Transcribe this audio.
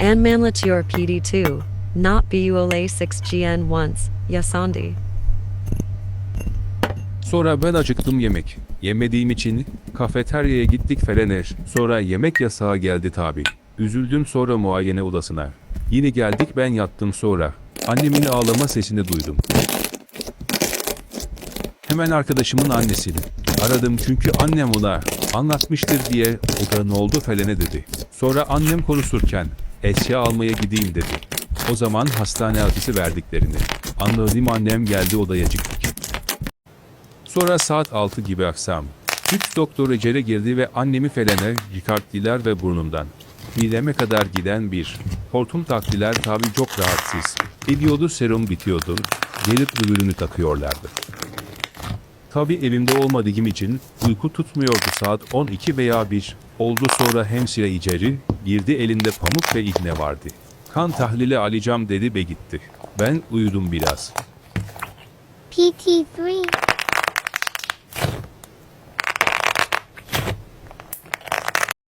And manlatior PD2, not BULA 6GN once, Yasandi. Sonra ben acıktım yemek. Yemediğim için kafeteryaya gittik Felener. Sonra yemek yasağı geldi tabi. Üzüldüm sonra muayene odasına. Yine geldik ben yattım sonra. Annemin ağlama sesini duydum. Hemen arkadaşımın annesini. Aradım çünkü annem ona anlatmıştır diye o da ne oldu felene dedi. Sonra annem konuşurken eşya almaya gideyim dedi. O zaman hastane adresi verdiklerini. Anladım annem geldi odaya gittik. Sonra saat 6 gibi akşam. Üç doktor içeri girdi ve annemi felene yıkarttılar ve burnumdan. Mideme kadar giden bir hortum taktiler tabi çok rahatsız. Ediyordu serum bitiyordu. Gelip öbürünü takıyorlardı. Tabi evimde olmadığım için uyku tutmuyordu saat 12 veya 1. Oldu sonra hemşire içeri girdi elinde pamuk ve iğne vardı. Kan tahlili alacağım dedi ve gitti. Ben uyudum biraz. PT3.